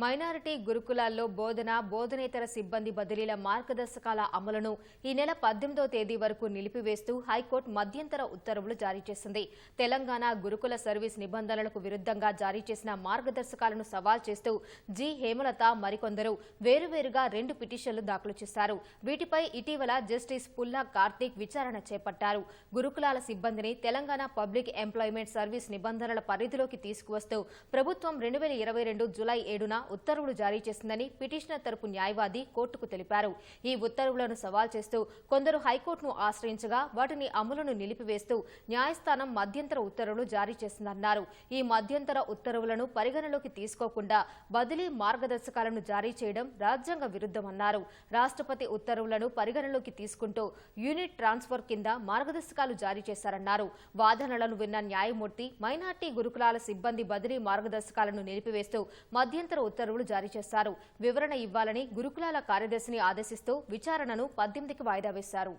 Minority గురుకులాల్లో బోధన బోధనేతర సిబ్బంది బదిలీల మార్గదర్శకాల అమలును ఈ నెల పద్దెనిమిదో తేదీ వరకు నిలిపివేస్తూ హైకోర్టు మధ్యంతర ఉత్తర్వులు జారీ చేసింది. తెలంగాణ గురుకుల సర్వీస్ నిబంధనలకు విరుద్ధంగా జారీ చేసిన మార్గదర్శకాలను సవాల్ చేస్తూ జి. హేమలత మరికొందరు వేరువేరుగా రెండు పిటిషన్లు దాఖలు చేశారు. వీటిపై ఇటీవల జస్టిస్ పుల్లా కార్తీక్ విచారణ చేపట్టారు. గురుకులాల సిబ్బందిని తెలంగాణ పబ్లిక్ ఎంప్లాయ్మెంట్ సర్వీస్ నిబంధనల పరిధిలోకి తీసుకువస్తూ ప్రభుత్వం రెండు వేల ఇరవై రెండు జులై ఏడున ఉత్తర్వులు జారీ చేసిందని పిటిషనర్ తరపు న్యాయవాది కోర్టుకు తెలిపారు. ఈ ఉత్తర్వులను సవాల్ చేస్తూ కొందరు హైకోర్టును ఆశ్రయించగా వాటిని అమలును నిలిపివేస్తూ న్యాయస్థానం మధ్యంతర ఉత్తర్వులు జారీ చేసిందన్నారు. ఈ మధ్యంతర ఉత్తర్వులను పరిగణలోకి తీసుకోకుండా బదిలీ మార్గదర్శకాలను జారీ చేయడం రాజ్యాంగ విరుద్ధమన్నారు. రాష్ట్రపతి ఉత్తర్వులను పరిగణలోకి తీసుకుంటూ యూనిట్ ట్రాన్స్ఫర్ కింద మార్గదర్శకాలు జారీ చేశారన్నారు. వాదనలను విన్న న్యాయమూర్తి మైనార్టీ గురుకులాల సిబ్బంది బదిలీ మార్గదర్శకాలను నిలిపివేస్తూ మధ్యంతర ఉత్తర్వులు జారీ చేశారు. వివరణ ఇవ్వాలని గురుకులాల కార్యదర్శిని ఆదేశిస్తూ విచారణను పద్దెనిమిదికి వాయిదా వేశారు.